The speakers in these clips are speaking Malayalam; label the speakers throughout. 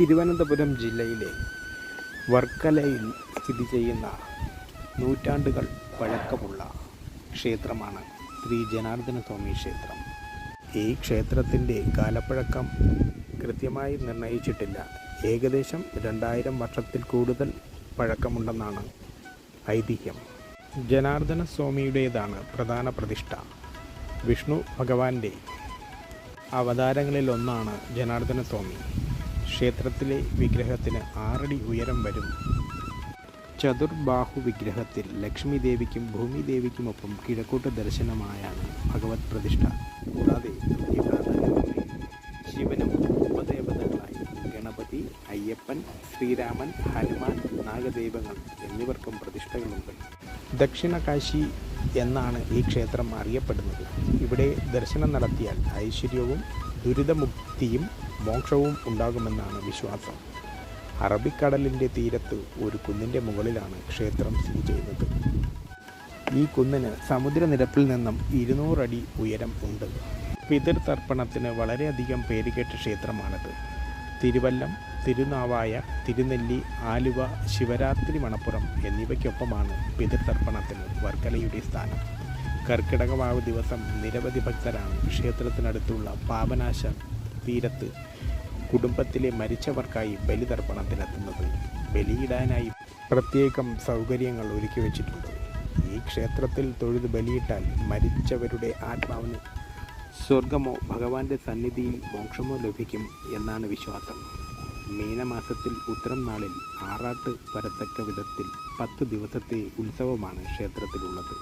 Speaker 1: തിരുവനന്തപുരം ജില്ലയിലെ വർക്കലയിൽ സ്ഥിതി ചെയ്യുന്ന നൂറ്റാണ്ടുകൾ പഴക്കമുള്ള ക്ഷേത്രമാണ് ശ്രീ ജനാർദ്ദന സ്വാമി ക്ഷേത്രം. ഈ ക്ഷേത്രത്തിന്റെ കാലപ്പഴക്കം കൃത്യമായി നിർണയിച്ചിട്ടില്ല. ഏകദേശം രണ്ടായിരം വർഷത്തിൽ കൂടുതൽ പഴക്കമുണ്ടെന്നാണ് ഐതിഹ്യം. ജനാർദ്ദന സ്വാമിയുടേതാണ് പ്രധാന പ്രതിഷ്ഠ. വിഷ്ണു ഭഗവാന്റെ അവതാരങ്ങളിലൊന്നാണ് ജനാർദ്ദന സ്വാമി. ക്ഷേത്രത്തിലെ വിഗ്രഹത്തിന് ആറടി ഉയരം വരും. ചതുർബാഹു വിഗ്രഹത്തിൽ ലക്ഷ്മി ദേവിക്കും ഭൂമി ദേവിക്കുമൊപ്പം കിഴക്കോട്ട് ദർശനമായാണ് ഭഗവത് പ്രതിഷ്ഠ. കൂടാതെ ശിവനും ഉപദേവതകളായി ഗണപതി അയ്യപ്പൻ ശ്രീരാമൻ ഹനുമാൻ നാഗദൈവങ്ങൾ എന്നിവർക്കും പ്രതിഷ്ഠകളുണ്ട്. ദക്ഷിണ കാശി എന്നാണ് ഈ ക്ഷേത്രം അറിയപ്പെടുന്നത്. ഇവിടെ ദർശനം നടത്തിയാൽ ഐശ്വര്യവും ദുരിതമുക്തിയും മോക്ഷവും ഉണ്ടാകുമെന്നാണ് വിശ്വാസം. അറബിക്കടലിന്റെ തീരത്ത് ഒരു കുന്നിന്റെ മുകളിലാണ് ക്ഷേത്രം സ്ഥിതി ചെയ്യുന്നത്. ഈ കുന്നിന് സമുദ്രനിരപ്പിൽ നിന്നും ഇരുന്നൂറടി ഉയരം ഉണ്ട്. പിതൃതർപ്പണത്തിന് വളരെയധികം പേരുകേട്ട ക്ഷേത്രമാണിത്. തിരുവല്ലം തിരുനാവായ തിരുനെല്ലി ആലുവ ശിവരാത്രി മണപ്പുറം എന്നിവയ്ക്കൊപ്പമാണ് പിതൃതർപ്പണത്തിന് വർക്കലയുടെ സ്ഥാനം. കർക്കിടകവാവ് ദിവസം നിരവധി ഭക്തരാണ് ക്ഷേത്രത്തിനടുത്തുള്ള പാപനാശ തീരത്ത് കുടുംബത്തിലെ മരിച്ചവർക്കായി ബലിതർപ്പണത്തിനെത്തുന്നത് ബലിയിടാനായി പ്രത്യേകം സൗകര്യങ്ങൾ ഒരുക്കി വച്ചിട്ടുണ്ട്. ഈ ക്ഷേത്രത്തിൽ തൊഴുത് ബലിയിട്ടാൽ മരിച്ചവരുടെ ആത്മാവിന് സ്വർഗമോ ഭഗവാന്റെ സന്നിധിയിൽ മോക്ഷമോ ലഭിക്കും എന്നാണ് വിശ്വാസം. മീനമാസത്തിൽ ഉത്തരം നാളിൽ ആറാട്ട് വരത്തക്ക വിധത്തിൽ പത്ത് ദിവസത്തെ ഉത്സവമാണ് ക്ഷേത്രത്തിലുള്ളത്.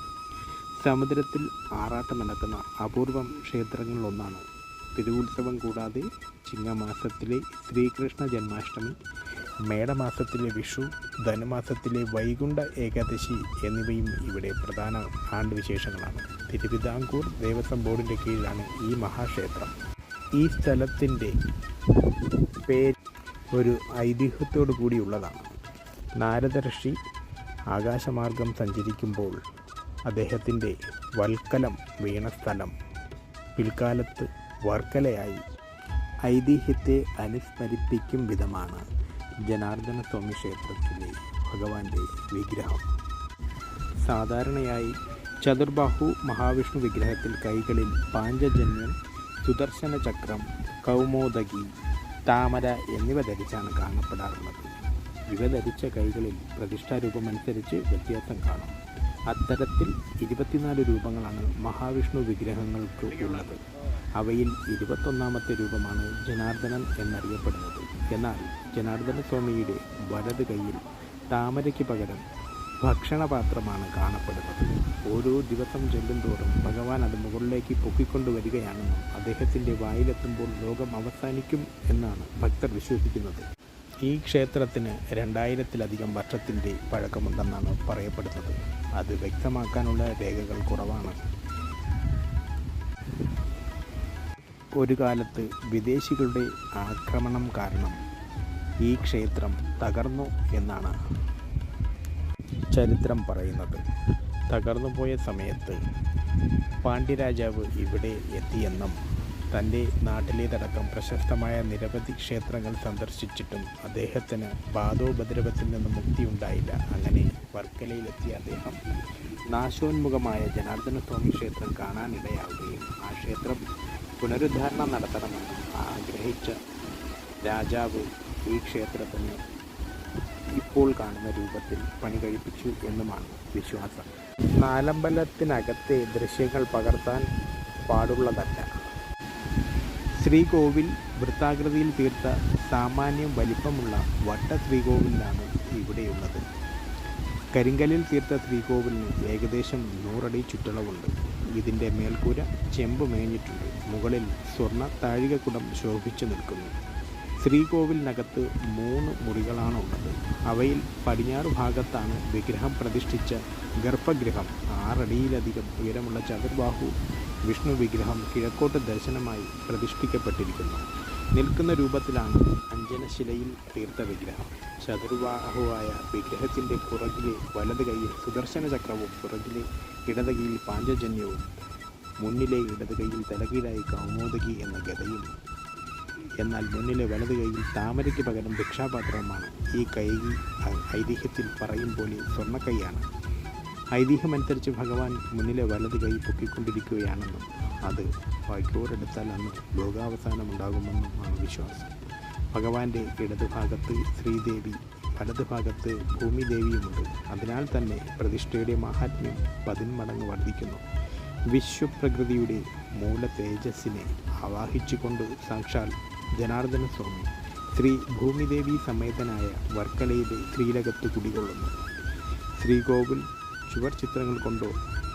Speaker 1: സമുദ്രത്തിൽ ആറാട്ട് നടക്കുന്ന അപൂർവം ക്ഷേത്രങ്ങളിലൊന്നാണ് തിരുവുത്സവം കൂടാതെ ചിങ്ങമാസത്തിലെ ശ്രീകൃഷ്ണ ജന്മാഷ്ടമി മേടമാസത്തിലെ വിഷു ധനുമാസത്തിലെ വൈകുണ്ഠ ഏകാദശി എന്നിവയും ഇവിടെ പ്രധാന ആണ്ടുവിശേഷങ്ങളാണ്. തിരുവിതാംകൂർ ദേവസ്വം ബോർഡിന്റെ കീഴിലാണ് ഈ മഹാക്ഷേത്രം. ഈ സ്ഥലത്തിന്റെ പേര് ഒരു ഐതിഹ്യത്തോടു കൂടിയുള്ളതാണ് നാരദർഷി ആകാശമാർഗം സഞ്ചരിക്കുമ്പോൾ അദ്ദേഹത്തിന്റെ വൽക്കലം വീണ സ്ഥലം പിൽക്കാലത്ത് വർക്കലയായി. ഐതിഹ്യത്തെ അനുസ്മരിപ്പിക്കും വിധമാണ് ജനാർദ്ദന സ്വാമി ക്ഷേത്രത്തിലെ ഭഗവാന്റെ വിഗ്രഹം. സാധാരണയായി ചതുർബാഹു മഹാവിഷ്ണു വിഗ്രഹത്തിൽ കൈകളിൽ പാഞ്ചജന്യം സുദർശന ചക്രം കൗമോദകി താമര എന്നിവ ധരിച്ചാണ് കാണപ്പെടാറുള്ളത്. ഇവ ധരിച്ച കൈകളിൽ പ്രതിഷ്ഠാരൂപമനുസരിച്ച് വ്യത്യാസം കാണും. അത്തരത്തിൽ ഇരുപത്തിനാല് രൂപങ്ങളാണ് മഹാവിഷ്ണു വിഗ്രഹങ്ങൾക്ക് ഉള്ളത്. അവയിൽ ഇരുപത്തൊന്നാമത്തെ രൂപമാണ് ജനാർദ്ദനൻ എന്നറിയപ്പെടുന്നത്. എന്നാൽ ജനാർദ്ദന സ്വാമിയുടെ വലത് കൈയിൽ താമരയ്ക്ക് പകരം ഭക്ഷണപാത്രമാണ് കാണപ്പെടുന്നത്. ഓരോ ദിവസം ചെല്ലുന്തോറും ഭഗവാൻ അത് മുകളിലേക്ക് പൊക്കിക്കൊണ്ടുവരികയാണെന്നും അദ്ദേഹത്തിന്റെ വായിലെത്തുമ്പോൾ ലോകം അവസാനിക്കും എന്നാണ് ഭക്തർ വിശ്വസിക്കുന്നത്. ഈ ക്ഷേത്രത്തിന് രണ്ടായിരത്തിലധികം വർഷത്തിന്റെ പഴക്കമുണ്ടെന്നാണ് പറയപ്പെടുന്നത്. അത് വ്യക്തമാക്കാനുള്ള രേഖകൾ കുറവാണ്. ഒരു കാലത്ത് വിദേശികളുടെ ആക്രമണം കാരണം ഈ ക്ഷേത്രം തകർന്നു എന്നാണ് ചരിത്രം പറയുന്നത്. തകർന്നു പോയ സമയത്ത് പാണ്ഡ്യരാജാവ് ഇവിടെ എത്തിയെന്നും തന്റെ നാട്ടിലേതടക്കം പ്രശസ്തമായ നിരവധി ക്ഷേത്രങ്ങൾ സന്ദർശിച്ചിട്ടും അദ്ദേഹത്തിന് ബാധോപദ്രവത്തിൽ നിന്ന് മുക്തിയുണ്ടായില്ല അങ്ങനെ വർക്കലയിലെത്തിയ അദ്ദേഹം നാശോന്മുഖമായ ജനാർദ്ദന സ്വാമി ക്ഷേത്രം കാണാനിടയാവുകയും ആ ക്ഷേത്രം പുനരുദ്ധാരണം നടത്തണമെന്ന് ആഗ്രഹിച്ച രാജാവ് ഈ ക്ഷേത്രത്തിന് ഇപ്പോൾ കാണുന്ന രൂപത്തിൽ പണി കഴിപ്പിച്ചു എന്നുമാണ് വിശ്വാസം. നാലമ്പലത്തിനകത്തെ ദൃശ്യങ്ങൾ പകർത്താൻ പാടുള്ളതല്ല. ശ്രീകോവിൽ വൃത്താകൃതിയിൽ തീർത്ത സാമാന്യം വലിപ്പമുള്ള വട്ട ശ്രീകോവിലാണ് ഇവിടെയുള്ളത്. കരിങ്കലിൽ തീർത്ത ശ്രീകോവിലിന് ഏകദേശം നൂറടി ചുറ്റളവുണ്ട്. ഇതിന്റെ മേൽക്കൂര ചെമ്പ് മേഞ്ഞിട്ടുണ്ട്. മുകളിൽ സ്വർണ താഴികക്കുടം ശോഭിച്ചു നിൽക്കുന്നു. ശ്രീകോവിലിനകത്ത് മൂന്ന് മുറികളാണുള്ളത്. അവയിൽ പടിഞ്ഞാറ് ഭാഗത്താണ് വിഗ്രഹം പ്രതിഷ്ഠിച്ച ഗർഭഗൃഹം. ആറടിയിലധികം ഉയരമുള്ള ചതുർബാഹു വിഷ്ണു വിഗ്രഹം കിഴക്കോട്ട് ദർശനമായി പ്രതിഷ്ഠിക്കപ്പെട്ടിരിക്കുന്നു. നിൽക്കുന്ന രൂപത്തിലാണ് അഞ്ജനശിലയിൽ തീർത്ത വിഗ്രഹം. ചതുർബാഹുവായ വിഗ്രഹത്തിന്റെ പുറകിലെ വലത് കൈയിൽ സുദർശന ചക്രവും പുറകിലെ ഇടത് കയ്യിൽ പാഞ്ചജന്യവും മുന്നിലെ ഇടത് കൈയിൽ തലകീഴായി കൗമോദകി എന്ന ഗതയും എന്നാൽ മുന്നിലെ വലത് കൈയിൽ താമരയ്ക്ക് പകരം ഭിക്ഷാപാത്രമാണ്. ഈ കൈ ഐതിഹ്യത്തിൽ പറയും പോലെ സ്വർണക്കൈയാണ്. ഐതിഹ്യമനുസരിച്ച് ഭഗവാൻ മുന്നിലെ വലത് കൈ പൊക്കിക്കൊണ്ടിരിക്കുകയാണെന്നും അത് വൈക്കോരെടുത്താൽ അന്ന് ലോകാവസാനം ആണ് വിശ്വാസം. ഭഗവാന്റെ ഇടതുഭാഗത്ത് ശ്രീദേവി വലതുഭാഗത്ത് ഭൂമിദേവിയുമുണ്ട്. അതിനാൽ തന്നെ പ്രതിഷ്ഠയുടെ മഹാത്മ്യം പതിന്മടങ്ങ് വർദ്ധിക്കുന്നു. വിശ്വപ്രകൃതിയുടെ മൂല തേജസ്സിനെ ആവാഹിച്ചുകൊണ്ട് സാക്ഷാൽ ജനാർദ്ദന സ്വാമി ശ്രീ ഭൂമിദേവി സമേതനായ വർക്കലയിലെ ശ്രീലകത്ത് കുടികൊള്ളുന്നു. ശ്രീകോവിൽ ചുവർ ചിത്രങ്ങൾ കൊണ്ടോ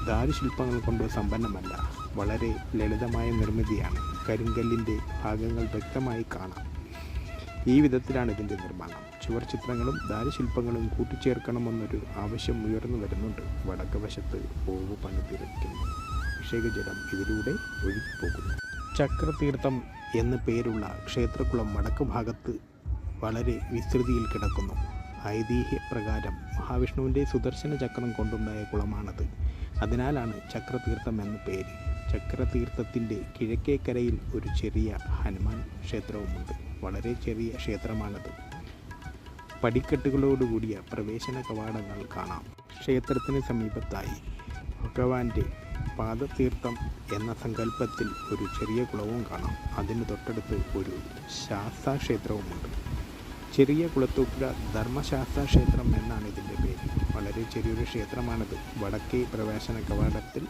Speaker 1: ദാരുശില്പങ്ങൾ കൊണ്ടോ സമ്പന്നമല്ല വളരെ ലളിതമായ നിർമ്മിതിയാണ്. കരിങ്കല്ലിന്റെ ഭാഗങ്ങൾ വ്യക്തമായി കാണാം. ഈ വിധത്തിലാണ് ഇതിന്റെ നിർമ്മാണം. ചുവർ ചിത്രങ്ങളും ദാരുശില്പങ്ങളും കൂട്ടിച്ചേർക്കണമെന്നൊരു ആവശ്യം ഉയർന്നു വരുന്നുണ്ട്. വടക്ക് വശത്ത് ഓവ് പണിതിരിക്കുന്നു. അഭിഷേകജലം ഇതിലൂടെ ഒഴുകിപ്പോകുന്നു. ചക്രതീർത്ഥം എന്നു പേരുള്ള ക്ഷേത്രക്കുളം വടക്ക് ഭാഗത്ത് വളരെ വിസ്തൃതിയിൽ കിടക്കുന്നു. ഐതിഹ്യപ്രകാരം മഹാവിഷ്ണുവിന്റെ സുദർശന ചക്രം കൊണ്ടുണ്ടായ കുളമാണത്. അതിനാലാണ് ചക്രതീർത്ഥം എന്ന പേര്. ചക്രതീർത്ഥത്തിന്റെ കിഴക്കേക്കരയിൽ ഒരു ചെറിയ ഹനുമാൻ ക്ഷേത്രവുമുണ്ട്. വളരെ ചെറിയ ക്ഷേത്രമാണത്. പടിക്കെട്ടുകളോടുകൂടിയ പ്രവേശന കവാടങ്ങൾ കാണാം. ക്ഷേത്രത്തിന് സമീപത്തായി ഭഗവാന്റെ പാദതീർത്ഥം എന്ന സങ്കല്പത്തിൽ ഒരു ചെറിയ കുളവും കാണാം. അതിന് തൊട്ടടുത്ത് ഒരു ശാസ്താക്ഷേത്രവുമുണ്ട്. ചെറിയ കുളത്തൂപ്പുഴ ധർമ്മശാസ്ത്ര ക്ഷേത്രം എന്നാണ് ഇതിന്റെ പേര്. വളരെ ചെറിയൊരു ക്ഷേത്രമാണത്. വടക്കേ പ്രവേശന കവാടത്തിൽ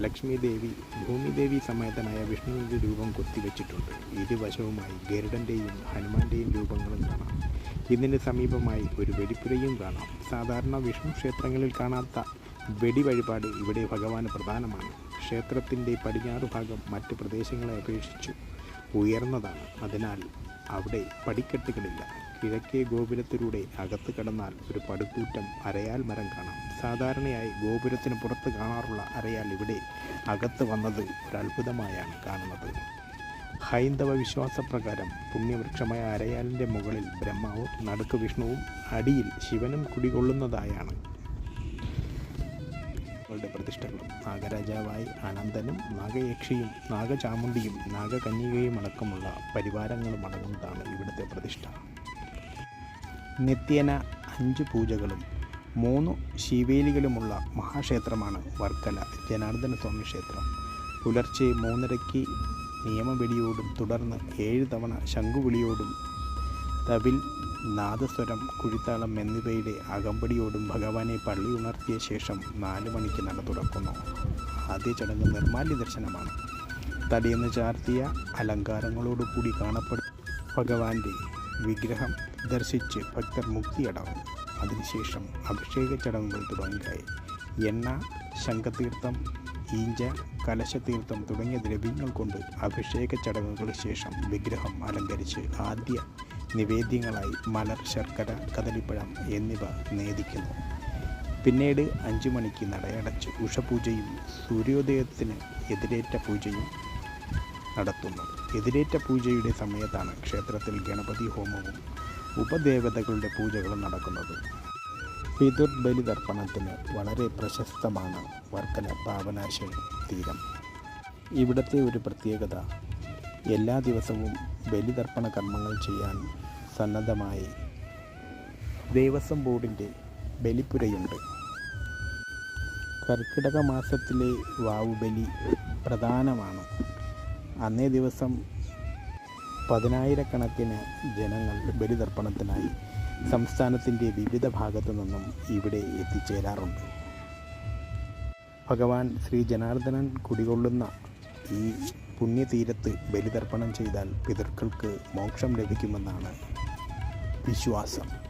Speaker 1: ലക്ഷ്മി ദേവി ഭൂമിദേവി സമേതനായ വിഷ്ണുവിന്റെ രൂപം കൊത്തിവെച്ചിട്ടുണ്ട്. ഇരുവശവുമായി ഗരുഡന്റെയും ഹനുമാന്റെയും രൂപങ്ങളും കാണാം. ഇതിന് സമീപമായി ഒരു വെടിപ്പുരയും കാണാം. സാധാരണ വിഷ്ണു ക്ഷേത്രങ്ങളിൽ കാണാത്ത വെടി വഴിപാട് ഇവിടെ ഭഗവാന് പ്രധാനമാണ്. ക്ഷേത്രത്തിന്റെ പടിഞ്ഞാറ് ഭാഗം മറ്റ് പ്രദേശങ്ങളെ അപേക്ഷിച്ചു ഉയർന്നതാണ്. അതിനാൽ അവിടെ പടിക്കെട്ടുകളില്ല. കിഴക്കേ ഗോപുരത്തിലൂടെ അകത്ത് കടന്നാൽ ഒരു പടുക്കൂറ്റം അരയാൽ മരം കാണാം. സാധാരണയായി ഗോപുരത്തിന് പുറത്ത് കാണാറുള്ള അരയാൽ ഇവിടെ അകത്ത് വന്നത് ഒരത്ഭുതമായാണ് കാണുന്നത്. ഹൈന്ദവ വിശ്വാസപ്രകാരം പുണ്യവൃക്ഷമായ അരയാലിന്റെ മുകളിൽ ബ്രഹ്മാവും നടുക്ക് വിഷ്ണുവും അടിയിൽ ശിവനും കുടികൊള്ളുന്നതായാണ് ങ്ങളുടെ പ്രതിഷ്ഠകളും. നാഗരാജാവായി അനന്തനും നാഗയക്ഷിയും നാഗചാമുണ്ടിയും നാഗകന്യകയും അടക്കമുള്ള പരിവാരങ്ങളും അടങ്ങുന്നതാണ് ഇവിടുത്തെ പ്രതിഷ്ഠ. നിത്യേന അഞ്ച് പൂജകളും മൂന്ന് ശിവേലികളുമുള്ള മഹാക്ഷേത്രമാണ് വർക്കല ജനാർദ്ദന സ്വാമി ക്ഷേത്രം. പുലർച്ചെ മൂന്നരയ്ക്ക് നിയമവെടിയോടും തുടർന്ന് ഏഴ് തവണ ശംഖുവിളിയോടും തവിൽ നാദസ്വരം കുഴിത്താളം എന്നിവയുടെ അകമ്പടിയോടും ഭഗവാനെ പള്ളി ഉണർത്തിയ ശേഷം നാല് മണിക്ക് നട തുറക്കുന്നു. ആദ്യ ചടങ്ങ് നിർമാല്യ ദർശനമാണ്. തടിയെന്ന് ചാർത്തിയ അലങ്കാരങ്ങളോടുകൂടി കാണപ്പെടും ഭഗവാന്റെ വിഗ്രഹം ദർശിച്ച് ഭക്തർ മുക്തിയടവും അതിനുശേഷം അഭിഷേക ചടങ്ങുകൾ തുടങ്ങുകയായി. എണ്ണ ശംഖതീർത്ഥം ഈഞ്ച കലശതീർത്ഥം തുടങ്ങിയ ദ്രവ്യങ്ങൾ കൊണ്ട് അഭിഷേക ചടങ്ങുകൾക്ക് ശേഷം വിഗ്രഹം അലങ്കരിച്ച് ആദ്യ നിവേദ്യങ്ങളായി മലർ ശർക്കര കദളിപ്പഴം എന്നിവ നേദിക്കുന്നു. പിന്നീട് അഞ്ചു മണിക്ക് നടയടച്ച് ഉഷപൂജയും സൂര്യോദയത്തിന് എതിരേറ്റ പൂജയും നടത്തുന്നു. എതിരേറ്റ പൂജയുടെ സമയത്താണ് ക്ഷേത്രത്തിൽ ഗണപതി ഹോമവും ഉപദേവതകളുടെ പൂജകളും നടക്കുന്നത്. പിതൃ ബലിതർപ്പണത്തിന് വളരെ പ്രശസ്തമാണ് വർക്കല പാപനാശം തീരം. ഇവിടുത്തെ ഒരു പ്രത്യേകത എല്ലാ ദിവസവും ബലിതർപ്പണ കർമ്മങ്ങൾ ചെയ്യാൻ സന്നദ്ധമായി ദേവസ്വം ബോർഡിന്റെ ബലിപ്പുരയുണ്ട്. കർക്കിടക മാസത്തിലെ വാവുബലി പ്രധാനമാണ്. അന്നേ ദിവസം പതിനായിരക്കണക്കിന് ജനങ്ങൾ ബലിതർപ്പണത്തിനായി സംസ്ഥാനത്തിന്റെ വിവിധ ഭാഗത്തു നിന്നും ഇവിടെ എത്തിച്ചേരാറുണ്ട്. ഭഗവാൻ ശ്രീ ജനാർദ്ദനൻ കുടികൊള്ളുന്ന ഈ പുണ്യതീരത്ത് ബലിതർപ്പണം ചെയ്താൽ പിതൃക്കൾക്ക് മോക്ഷം ലഭിക്കുമെന്നാണ് വിശ്വാസം.